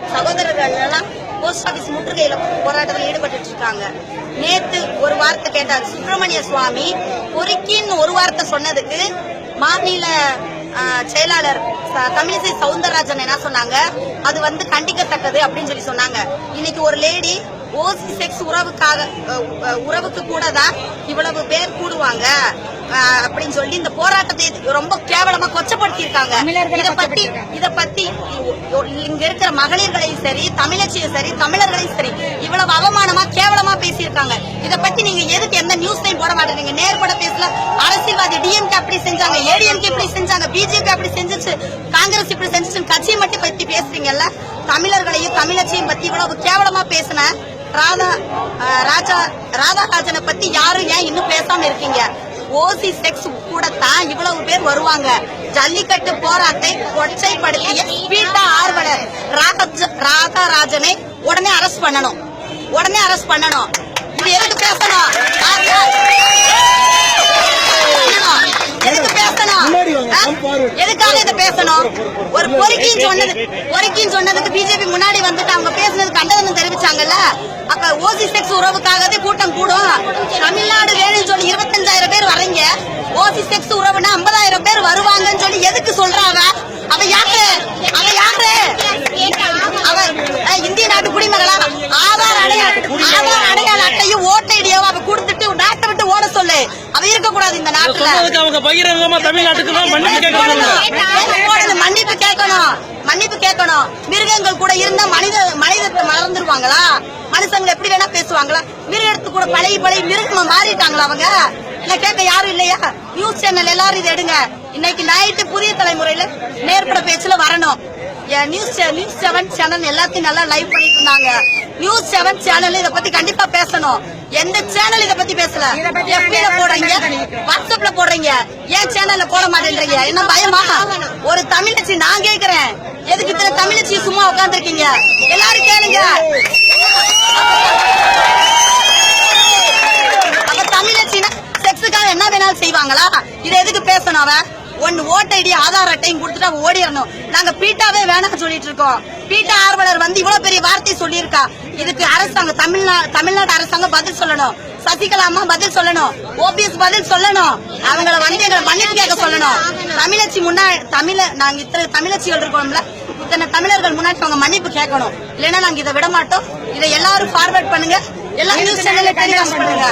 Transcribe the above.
சகோதரர்கள் எல்லாம் post office முற்றுகையில போராட்டத்தில் ஈடுபட்டு இருக்காங்க நேத்து ஒரு வார்த்தை கேட்டார். சுப்பிரமணிய சுவாமி பொறுக்கின்னு ஒரு வார்த்தை சொன்னதுக்கு மாநில செயலாளர் தமிழிசை சவுந்தரராஜன் என்ன சொன்னாங்க? அது வந்து கண்டிக்கத்தக்கது அப்படின்னு சொல்லி சொன்னாங்க. இன்னைக்கு ஒரு லேடி ஓசி செக்ஸ் உறவுக்காக உறவுக்கு கூட தான் இவ்வளவு பேர் கூடுவாங்க. அப்படின்னு சொல்லி இந்த போராட்டத்தை ரொம்ப கேவலமா கொச்சப்படுத்தி இருக்காங்க தமிழர்களை இத பத்தி இத பத்தி இங்க இருக்கிற மகளிர்களையும் சரி தமிழச்சியும் சரி தமிழர்களையும் சரி இவ்வளவு அவமானமா கேவலமா பேசியிருக்காங்க. இத பத்தி நீங்க எதுக்கு எந்த நியூஸ்லையும் போட மாட்டேங்க. நேர்பட பேசல. அரசியல்வாதி டிஎம்கே அப்படி செஞ்சாங்க ஏடிஎம்கே இப்படி செஞ்சாங்க பிஜேபி அப்படி செஞ்சுச்சு காங்கிரஸ் இப்படி செஞ்சுச்சு கட்சியை மட்டும் பத்தி பேசுறீங்கல்ல? தமிழர்களையும் தமிழச்சியும் பத்தி இவ்வளவு கேவலமா பேசின ராதா ராஜா ராதாராஜனை பத்தி யாரும் ஏன் இன்னும் பேசாம இருக்கீங்க? ஓசி செக்ஸ் கூட தான் இவ்வளவு பேர் வருவாங்க. ஜல்லிக்கட்டு போராட்டத்தை கொச்சைப்படுத்திய பீட்டா ஆர்வலர் ராஜ- ராதாராஜனை உடனே அரெஸ்ட் பண்ணணும். உடனே அரெஸ்ட் பண்ணணும். இது எதுக்கு பேசணும். எதுக்கு பேசணும்? எதுக்காக இதை பேசணும்? ஒரு பொறுக்கின்னு சொன்னது பொறுக்கின்னு சொன்னதுக்கு பிஜேபி முன்னாடி வந்துட்டு அவங்க பேசுனது கண்டனம் தெரிவிச்சாங்கல்ல அப்ப ஓசி செக்ஸ் உறவுக்காகவே கூட்டம் கூடும் சொல்லி இருபத்தஞ்சாயிரம் பேர் வர்றீங்க ஓசி செக்ஸ் உறவுனா ஐம்பதாயிரம் பேர் வருவாங்கன்னு சொல்லி எதுக்கு சொல்றாங்க அவ யாரு அவ யாரு அவ இந்திய நாட்டு குடிமகளா ஆதார் அடையாள ஆதார் அடையாள அட்டையும் ஓட்டு ஐடியாவும் அவ கொடுத்துட்டு நாட்டை விட்டு ஓட சொல்லு அவ இருக்க கூடாது இந்த நாட்டுல அவங்க பகிரங்கமா தமிழ்நாட்டுக்கு தான் மன்னிப்பு கேட்கறாங்க போடணும். போடணும். மன்னிப்பு கேட்கணும் மன்னிப்பு கேட்கணும். மிருகங்கள் கூட இருந்தா மனித மனிதத்தை மறந்துருவாங்களா? மனுஷங்க எப்படி வேணா பேசுவாங்களா? மிருகத்து கூட பழகி பழகி மிருகமா மாறிட்டாங்களா அவங்க? இல்ல கேட்க யாரும் இல்லையா? நியூஸ் சேனல் எல்லாரும் இதை எடுங்க. இன்னைக்கு நைட்டு புதிய தலைமுறையில நேர்பட பேச்சுல வரணும். நியூஸ் நியூஸ் செவன் சேனல் எல்லாத்தையும் நல்லா லைவ் பண்ணிட்டு இருந்தாங்க. நியூஸ் செவன் சேனல் இத பத்தி கண்டிப்பா பேசணும். எந்த சேனல் இத பத்தி பேசல? இத பத்தி FB ல போடுறீங்க. வாட்ஸ்அப்ல போடுறீங்க. ஏன் சேனல்ல போட மாட்டேன்றீங்க? என்ன பயமா? ஒரு தமிழச்சி நான் கேக்குறேன். எதுக்கு இத்தனை தமிழச்சி சும்மா உட்காந்துருக்கீங்க எல்லாரும் கேளுங்க. அப்ப தமிழச்சினா செக்ஸுக்காக என்ன வேணாலும் செய்வாங்களா? இதை எதுக்கு பேசணும் அவ ஒன்னு ஓட்ட ஐடி ஆதார் அட்டையும் கொடுத்துட்டு அவ ஓடிடணும். நாங்க பீட்டாவே வேணாம் சொல்லிட்டு இருக்கோம். பீட்டா ஆர்வலர் வந்து இவ்வளவு பெரிய சொல்லியிருக்கா. இதுக்கு அரசாங்கம் தமிழ்நாடு தமிழ்நாடு அரசாங்கம் பதில் சொல்லணும். சசிகலா அம்மா பதில் சொல்லணும். ஓபிஎஸ் பதில் சொல்லணும். அவங்கள வந்து எங்களை மன்னிப்பு கேட்க சொல்லணும். தமிழச்சி முன்னாடி தமிழ நாங்க இத்தனை தமிழச்சிகள் இருக்கோம்ல இத்தனை தமிழர்கள் முன்னாடி அவங்க மன்னிப்பு கேட்கணும். இல்லைன்னா நாங்க இதை விட மாட்டோம் இதை எல்லாரும் ஃபார்வர்ட் பண்ணுங்க. எல்லா நியூஸ் சேனல்ல டெலிகாஸ்ட் பண்ணுங்க.